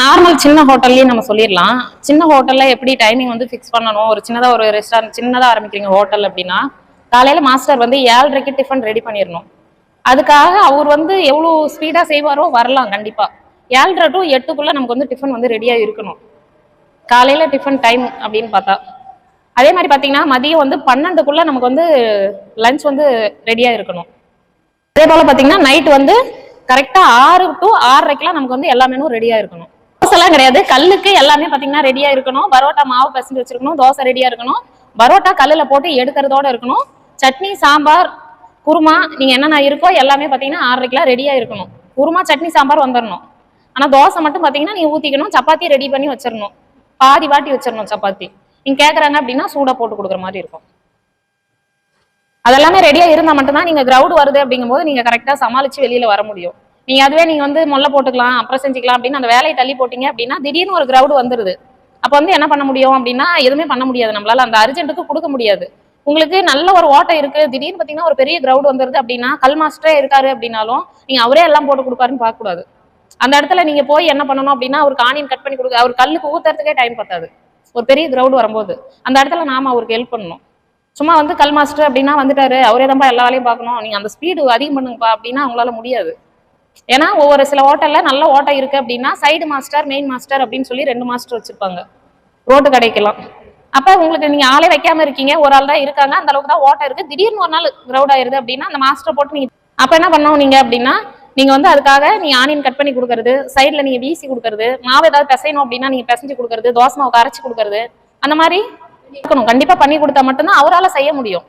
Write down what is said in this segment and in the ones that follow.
Normal சின்ன ஹோட்டல்லையும் நம்ம சொல்லிடலாம். சின்ன ஹோட்டல்ல எப்படி டைமிங் வந்து ஃபிக்ஸ் பண்ணணும்? ஒரு சின்னதா ஒரு ரெஸ்டாரண்ட் சின்னதா ஆரம்பிக்கிறீங்க ஹோட்டல் அப்படின்னா காலையில மாஸ்டர் வந்து ஏழரைக்கு டிஃபன் ரெடி பண்ணிடணும். அதுக்காக அவர் வந்து எவ்வளோ ஸ்பீடா செய்வாரோ வரலாம் கண்டிப்பா. ஏழரை டு எட்டுக்குள்ள நமக்கு வந்து டிஃபன் வந்து ரெடியா இருக்கணும். காலையில டிஃபன் டைம் அப்படின்னு பார்த்தா. அதே மாதிரி பார்த்தீங்கன்னா மதியம் வந்து பன்னெண்டுக்குள்ள நமக்கு வந்து லஞ்ச் வந்து ரெடியா இருக்கணும். அதே போல பார்த்தீங்கன்னா நைட் வந்து கரெக்டாக ஆறு டு ஆறரைக்கெல்லாம் நமக்கு வந்து எல்லா மெனும் ரெடியாக இருக்கணும். தோசைலாம் கிடையாது. கல்லுக்கு எல்லாமே பார்த்தீங்கன்னா ரெடியா இருக்கணும். பரோட்டா மாவு பசங்க வச்சிருக்கணும். தோசை ரெடியா இருக்கணும். பரோட்டா கல்லுல போட்டு எடுக்கிறதோட இருக்கணும். சட்னி சாம்பார் குருமா நீங்க என்னென்ன இருக்கோ எல்லாமே பார்த்தீங்கன்னா கிலோ ரெடியா இருக்கணும். குருமா சட்னி சாம்பார் வந்துடணும் ஆனா தோசை மட்டும் பார்த்தீங்கன்னா நீ ஊத்திக்கணும். சப்பாத்தி ரெடி பண்ணி வச்சிடணும் பாதி வாட்டி வச்சிடணும் சப்பாத்தி. நீங்க கேக்குறாங்க அப்படின்னா சூடா போட்டு கொடுக்குற மாதிரி இருக்கும். அதெல்லாமே ரெடியா இருந்தா மட்டும்தான் நீங்க கிரவுட் வருது அப்படிங்கும்போது நீங்க கரெக்டா சமாளிச்சு வெளியில வர முடியும். நீங்க அதுவே நீங்க வந்து முல்ல போட்டுக்கலாம் அப்புறம் செஞ்சுக்கலாம் அப்படின்னு அந்த வேலையை தள்ளி போட்டீங்க அப்படின்னா திடீர்னு ஒரு கிரவுட் வந்துருது. அப்ப வந்து என்ன பண்ண முடியும் அப்படின்னா எதுவுமே பண்ண முடியாது நம்மளால. அந்த அர்ஜென்ட்டுக்கு கொடுக்க முடியாது. உங்களுக்கு நல்ல ஒரு ஓட்டம் இருக்கு. திடீர்னு பாத்தீங்கன்னா ஒரு பெரிய கிரவுட் வந்துருது அப்படின்னா கல் மாஸ்டரே இருக்காரு அப்படின்னாலும் நீங்க அவரே எல்லாம் போட்டு கொடுப்பாருன்னு பார்க்கக்கூடாது. அந்த இடத்துல நீங்க போய் என்ன பண்ணணும் அப்படின்னா ஒரு ஆனியன் கட் பண்ணி கொடுக்க அவர் கல்லுக்கு ஊத்துறதுக்கே டைம் பத்தாது. ஒரு பெரிய கிரவுட் வரும்போது. அந்த இடத்துல நாம அவருக்கு ஹெல்ப் பண்ணணும். சும்மா வந்து கல் மாஸ்டர் அப்படின்னா வந்துட்டாரு. அவரே தான்ப்பா எல்லா வேலையும் பார்க்கணும். நீங்க அந்த ஸ்பீடு அதிகம் பண்ணுங்கப்பா அப்படின்னா அவங்களால முடியாது. ஏன்னா ஒவ்வொரு சில ஹோட்டலில் நல்ல ஓட்டை இருக்கு அப்படின்னா சைடு மாஸ்டர் மெயின் மாஸ்டர் அப்படின்னு சொல்லி ரெண்டு மாஸ்டர் வச்சிருப்பாங்க. ரோட்டு கடைக்கெல்லாம். அப்ப உங்களுக்கு நீங்க ஆளே வைக்காம இருக்கீங்க ஒரு ஆள் தான் இருக்காங்க அந்த அளவுக்கு தான் ஓட்டை இருக்கு. திடீர்னு ஒரு நாள் க்ரௌட் ஆயிருது அப்படின்னா அந்த மாஸ்டர் போட்டு நீங்க அப்ப என்ன பண்ணோம் நீங்கள் அப்படின்னா நீங்க வந்து அதுக்காக நீங்க ஆனியன் கட் பண்ணி கொடுக்குறது சைடுல நீங்க வீசி கொடுக்குறது மாவு ஏதாவது பிசையணும் அப்படின்னா நீங்க பிசைஞ்சு கொடுக்குறது தோசை மாவு அரைச்சு கொடுக்குறது அந்த மாதிரி இருக்கணும். கண்டிப்பா பண்ணி கொடுத்தா மட்டும்தான் அவரால செய்ய முடியும்.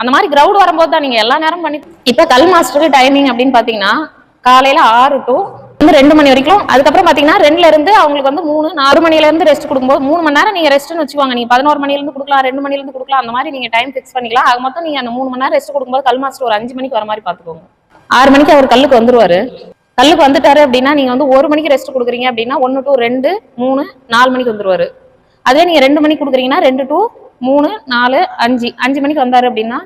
அந்த மாதிரி க்ரௌட் வரும்போது தான் நீங்க எல்லா நேரம் பண்ணி இப்ப கல் மாஸ்டருக்கு டைமிங் அப்படின்னு பாத்தீங்கன்னா காலையில ஆறு டு வந்து ரெண்டு மணி வரைக்கும். அதுக்கப்புறம் பாத்தீங்கன்னா ரெண்டுல இருந்து அவங்களுக்கு வந்து மூணு நாலு மணில இருந்து ரெஸ்ட் கொடுக்கும்போது மூணு மணி நேரம் நீங்க ரெஸ்ட்னு வச்சுக்கோங்க. நீங்க பதினோரு மணில இருந்து கொடுக்கலாம் ரெண்டு மணில இருந்து கொடுக்கலாம் அந்த மாதிரி நீங்க டைம் ஃபிக்ஸ் பண்ணிக்கலாம். அது மொத்தம் நீங்க அந்த மூணு மணி நேரம் ரெஸ்ட் கொடுக்கும்போது கல் மாஸ்டர் ஒரு அஞ்சு மணிக்கு வர மாதிரி பாத்துக்கோங்க. ஆறு மணிக்கு அவர் கல்லுக்கு வந்துருவாரு. கல்லுக்கு வந்துட்டாரு அப்படின்னா நீங்க வந்து ஒரு மணிக்கு ரெஸ்ட் கொடுக்குறீங்க அப்படின்னா ஒன்னு டூ ரெண்டு மூணு நாலு மணிக்கு வந்துருவாரு. அதே நீங்க ரெண்டு மணிக்கு கொடுக்குறீங்கன்னா ரெண்டு டு மூணு நாலு அஞ்சு அஞ்சு மணிக்கு வந்தாரு அப்படின்னா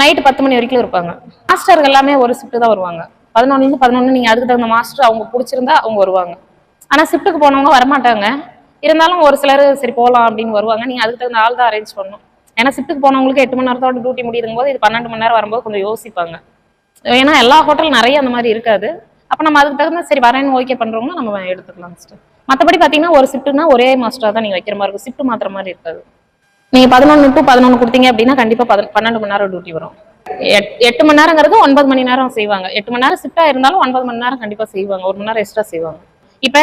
நைட்டு பத்து மணி வரைக்கும் இருப்பாங்க. மாஸ்டர்கள் எல்லாமே ஒரு ஷிஃப்ட் தான் வருவாங்க. பதினொன்னுலேருந்து பதினொன்று நீங்கள் அதுக்கு தகுந்த மாஸ்டர் அவங்க பிடிச்சிருந்தா அவங்க வருவாங்க. ஆனால் ஷிஃப்ட்டுக்கு போனவங்க வரமாட்டாங்க. இருந்தாலும் ஒரு சிலர் சரி போகலாம் அப்படின்னு வருவாங்க. நீங்கள் அதுக்கு தகுந்த ஆள் தான் அரேஞ்ச் பண்ணணும். ஏன்னா ஷிஃப்ட்டுக்கு போனவங்களுக்கு எட்டு மணி நேரத்தோட டியூட்டி முடியும் போது இது பன்னெண்டு மணி நேரம் வரும்போது கொஞ்சம் யோசிப்பாங்க. ஏன்னா எல்லா ஹோட்டலும் நிறைய அந்த மாதிரி இருக்காது. அப்போ நம்ம அதுக்கு தகுந்த சரி வரேன்னு ஓகே பண்ணுறவங்க நம்ம எடுத்துக்கலாம் சிஸ்டர் மற்றபடி பார்த்தீங்கன்னா ஒரு ஷிஃப்ட்டுனா ஒரே மாஸ்டர் தான் நீங்கள் வைக்கிற மாதிரி இருக்கும். ஷிஃப்ட் மாத்திர மாதிரி இருக்காது. நீங்க பதினொன்று டு பதினொன்று கொடுத்தீங்க அப்படின்னா கண்டிப்பாக பத- பன்னெண்டு மணி நேரம் டியூட்டி வரும். எட்டு மணி நேரங்கிறது ஒன்பது மணி நேரம் செய்வாங்க. எட்டு மணி நேரம் ஷிஃப்டா இருந்தாலும் ஒன்பது மணி நேரம் கண்டிப்பா செய்வாங்க. ஒரு மணி நேரம் எக்ஸ்ட்ரா செய்வாங்க. இப்ப